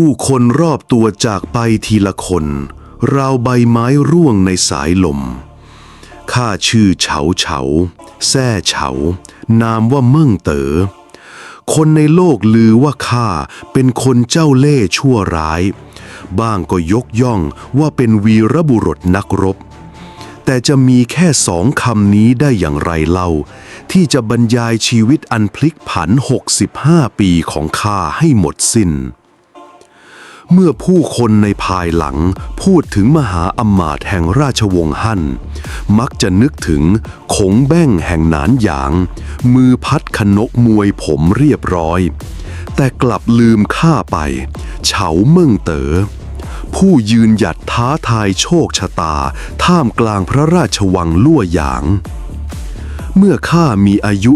ผู้คนรอบตัวจากไปทีละคน ราวใบไม้ร่วงในสายลม ข้าชื่อเฉาเฉา แซ่เฉา นามว่าเมิ่งเตอ๋อ คนในโลกลือว่าข้าเป็นคนเจ้าเล่ห์ชั่วร้าย บ้างก็ยกย่องว่าเป็นวีรบุรุษนักรบ แต่จะมีแค่สองคำนี้ได้อย่างไรเล่า ที่จะบรรยายชีวิตอันพลิกผัน 65 ปีของข้าให้หมดสิ้น เมื่อผู้คนในภายหลังพูดถึงมหาอำมาตย์แห่งราชวงศ์ฮั่น มักจะนึกถึงขงแบ้งแห่งหนานหยาง มือพัดขนกมวยผมเรียบร้อย แต่กลับลืมข้าไปเฉาเมิ่งเตอ๋อผู้ยืนหยัดท้าทายโชคชะตา ท่ามกลางพระราชวังลั่วหยาง เมื่อข้ามีอายุ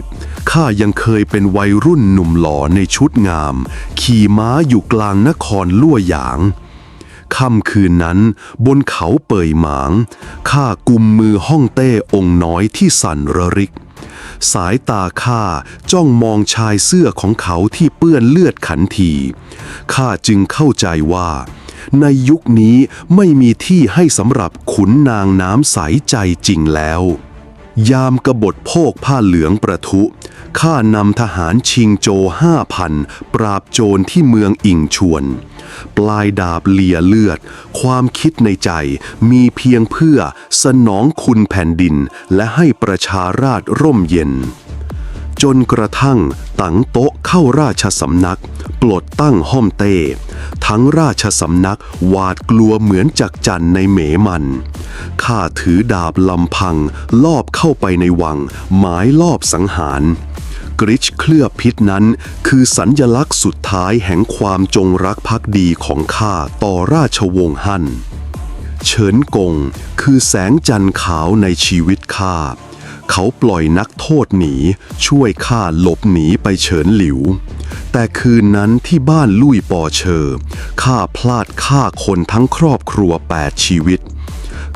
20 ข้ายังเคยเป็นวัยรุ่นหนุ่มหล่อในชุดงาม ขี่ม้าอยู่กลางนครลั่วหยางค่ำคืนนั้น บนเขาเป่ยหมาง ข้ากุมมือห้องเต้องค์น้อยที่สั่นระริก สายตาข้าจ้องมองชายเสื้อของเขาที่เปื้อนเลือดขันที ข้าจึงเข้าใจว่า ในยุคนี้ไม่มีที่ให้สำหรับขุนนางน้ำใสใจจริงแล้ว ยามกบฏโพกผ้าเหลืองประทุ ข้านำทหารชิงโจห้าพันปราบโจรที่เมืองอิงชวน ปลายดาบเลียเลือด ความคิดในใจมีเพียงเพื่อสนองคุณแผ่นดิน และให้ประชาราษฎร์ร่มเย็น จนกระทั่งตังโต๊ะเข้าราชสำนัก ปลดตั้งห้อมเต้ ทั้งราชสำนักหวาดกลัวเหมือนจักจันในเหมมันข้าถือดาบลำพัง ลอบเข้าไปในวัง หมายลอบสังหาร กริชเคลือบพิษนั้น คือสัญญลักษณ์สุดท้ายแห่งความจงรักภักดีของข้าต่อราชวงศ์ฮั่น เฉินกงคือแสงจันทร์ขาวในชีวิตข้า เขาปล่อยนักโทษหนี ช่วยข้าหลบหนีไปเฉินหลิว แต่คืนนั้นที่บ้านลุยปอเชอข้าพลาดฆ่าคนทั้งครอบครัวแปดชีวิต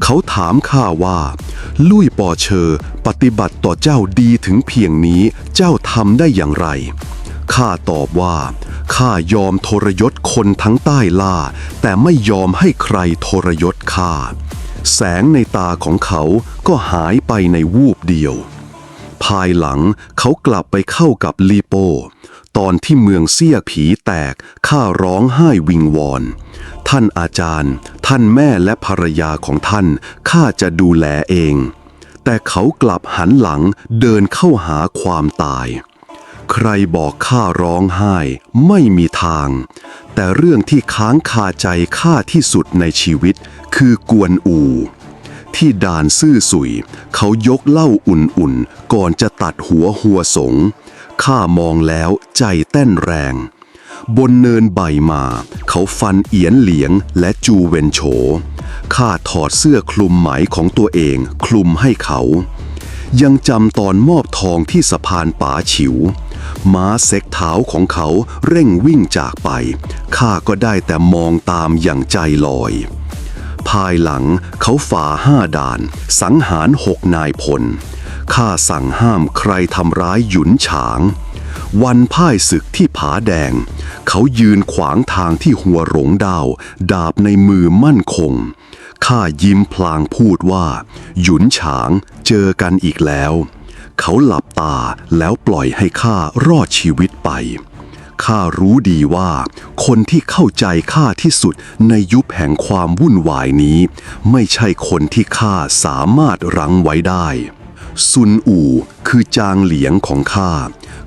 เขาถามข้าว่า ลุยปอเชอปฏิบัติต่อเจ้าดีถึงเพียงนี้เจ้าทำได้อย่างไร ข้าตอบว่าข้ายอมทรยศคนทั้งใต้ล่า แต่ไม่ยอมให้ใครทรยศข้า แสงในตาของเขาก็หายไปในวูบเดียว ภายหลังเขากลับไปเข้ากับลีโป ตอนที่เมืองเสี้ยผีแตกข้าร้องไห้วิงวอน ท่านอาจารย์ ท่านแม่และภรรยาของท่านข้าจะดูแลเอง แต่เขากลับหันหลังเดินเข้าหาความตาย ใครบอกข้าร้องไห้ไม่มีทาง แต่เรื่องที่ค้างคาใจข้าที่สุดในชีวิต คือกวนอูที่ด่านซื่อสุย เขายกเหล้าอุ่นๆ ก่อนจะตัดหัวหัวสง ข้ามองแล้วใจเต้นแรง บนเนินใบมา เขาฟันเอียนเหลียงและจูเวนโฉข้าถอดเสื้อคลุมไหมของตัวเองคลุมให้เขา ยังจำตอนมอบทองที่สะพานป๋าฉิว ม้าเซ็กเท้าของเขาเร่งวิ่งจากไป ข้าก็ได้แต่มองตามอย่างใจลอย ภายหลังเขาฝ่าห้าด่าน สังหารหกนายพล ข้าสั่งห้ามใครทำร้ายหยุนฉาง วันพ่ายศึกที่ผาแดง เขายืนขวางทางที่หัวหลงดาว ดาบในมือมั่นคง ข้ายิ้มพลางพูดว่า หยุนฉางเจอกันอีกแล้ว เขาหลับตาแล้วปล่อยให้ข้ารอดชีวิตไปข้ารู้ดีว่า คนที่เข้าใจข้าที่สุดในยุคแห่งความวุ่นวายนี้ ไม่ใช่คนที่ข้าสามารถรั้งไว้ได้ ซุนอู่คือจางเหลียงของข้า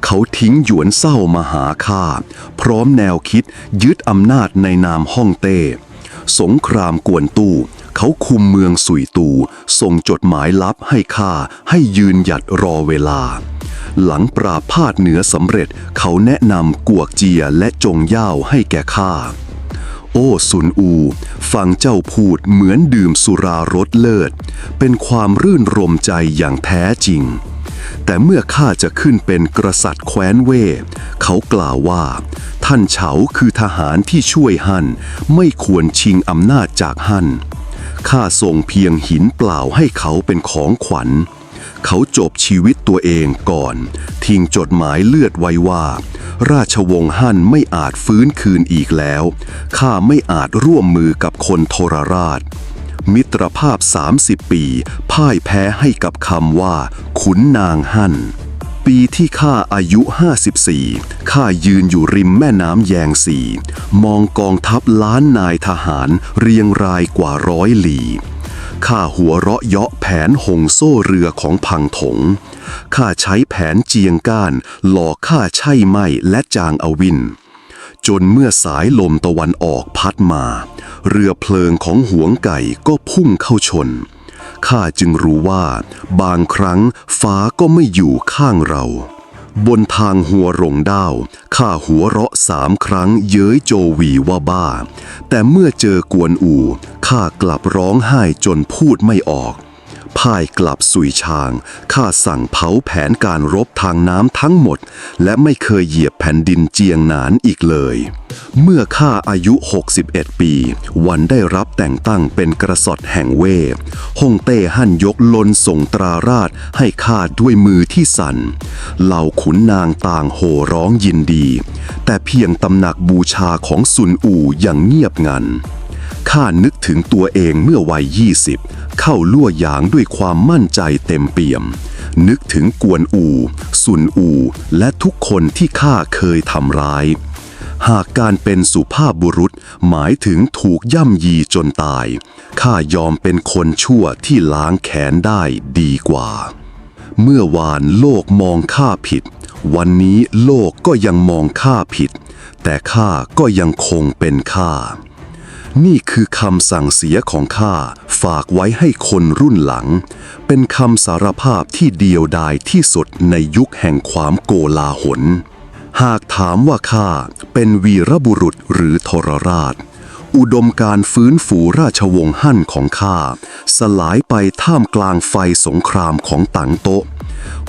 เขาทิ้งหยวนเศร้ามาหาข้า พร้อมแนวคิดยึดอำนาจในนามฮ่องเต้ สงครามกวนตู้ เขาคุมเมืองสุยตู ส่งจดหมายลับให้ข้า ให้ยืนหยัดรอเวลา หลังปราพาดเหนือสำเร็จ เขาแนะนำกวกเจียและจงย่าวให้แก่ข้า โอ้สุนอู ฟังเจ้าพูดเหมือนดื่มสุรารสเลิศ เป็นความรื่นรมใจอย่างแท้จริง แต่เมื่อข้าจะขึ้นเป็นกษัตริย์แคว้นเว่ เขากล่าวว่า ท่านเฉาคือทหารที่ช่วยฮั่น ไม่ควรชิงอำนาจจากฮั่นข้าส่งเพียงหินเปล่าให้เขาเป็นของขวัญ เขาจบชีวิตตัวเองก่อน ทิ้งจดหมายเลือดไว้ว่า ราชวงศ์ฮั่นไม่อาจฟื้นคืนอีกแล้ว ข้าไม่อาจร่วมมือกับคนทรราช มิตรภาพ 30 ปี พ่ายแพ้ให้กับคำว่า ขุนนางฮั่น ปีที่ข้าอายุ 54 ข้ายืนอยู่ริมแม่น้ำแยงสี มองกองทัพล้านนายทหารเรียงรายกว่าร้อยหลี ข้าหัวเราะเยาะแผนหงโซ่เรือของพังถง ข้าใช้แผนเจียงก้าน หลอกข้าใช่ไหมและจางอวิน จนเมื่อสายลมตะวันออกพัดมา เรือเพลิงของหวงไก่ก็พุ่งเข้าชน ข้าจึงรู้ว่า บางครั้งฟ้าก็ไม่อยู่ข้างเรา บนทางหัวรงด้าวข้าหัวเราะสามครั้งเย้ยโจวีว่าบ้า แต่เมื่อเจอกวนอู่ข้ากลับร้องไห้จนพูดไม่ออก พ่ายกลับสุยชาง ข้าสั่งเผาแผนการรบทางน้ำทั้งหมด และไม่เคยเหยียบแผ่นดินเจียงหนานอีกเลย เมื่อข้าอายุ 61 ปี วันได้รับแต่งตั้งเป็นกระสอดแห่งเว่ฮ่องเต้หั่นยกลนส่งตราราชให้ข้าด้วยมือที่สั่น เหล่าขุนนางต่างโห่ร้องยินดี แต่เพียงตำหนักบูชาของซุนอู่อย่างเงียบงัน ข้านึกถึงตัวเองเมื่อวัย 20 เข้าลั่วยางด้วยความมั่นใจเต็มเปี่ยม นึกถึงกวนอู สุนอู และทุกคนที่ข้าเคยทำร้าย หากการเป็นสุภาพบุรุษหมายถึงถูกย่ำยีจนตาย ข้ายอมเป็นคนชั่วที่ล้างแขนได้ดีกว่า เมื่อวานโลกมองข้าผิด วันนี้โลกก็ยังมองข้าผิด แต่ข้าก็ยังคงเป็นข้า นี่คือคำสั่งเสียของข้าฝากไว้ให้คนรุ่นหลัง เป็นคำสารภาพที่เดียวดายที่สุดในยุคแห่งความโกลาหล หากถามว่าข้าเป็นวีรบุรุษหรือทรราช อุดมการฟื้นฟูราชวงศ์ฮั่นของข้าสลายไปท่ามกลางไฟสงครามของตังโต๊ะ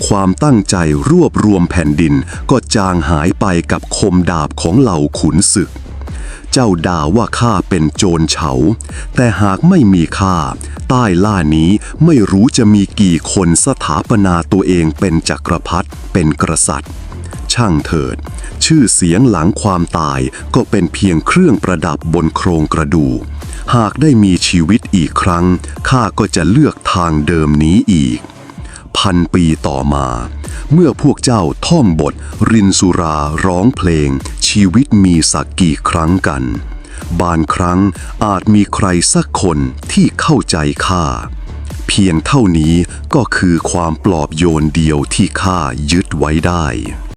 ความตั้งใจรวบรวมแผ่นดินก็จางหายไปกับคมดาบของเหล่าขุนศึก เจ้าด่าว่าข้าเป็นโจรเฉา แต่หากไม่มีข้าใต้ล่านี้ไม่รู้จะมีกี่คนสถาปนาตัวเองเป็นจักรพรรดิเป็นกษัตริย์ ช่างเถิด ชื่อเสียงหลังความตายก็เป็นเพียงเครื่องประดับบนโครงกระดูกหากได้มีชีวิตอีกครั้งข้าก็จะเลือกทางเดิมนี้อีก พันปีต่อมา เมื่อพวกเจ้าท่องบท รินสุราร้องเพลง ชีวิตมีสักกี่ครั้งกัน บางครั้งอาจมีใครสักคนที่เข้าใจข้าเพียงเท่านี้ก็คือความปลอบโยนเดียวที่ข้ายึดไว้ได้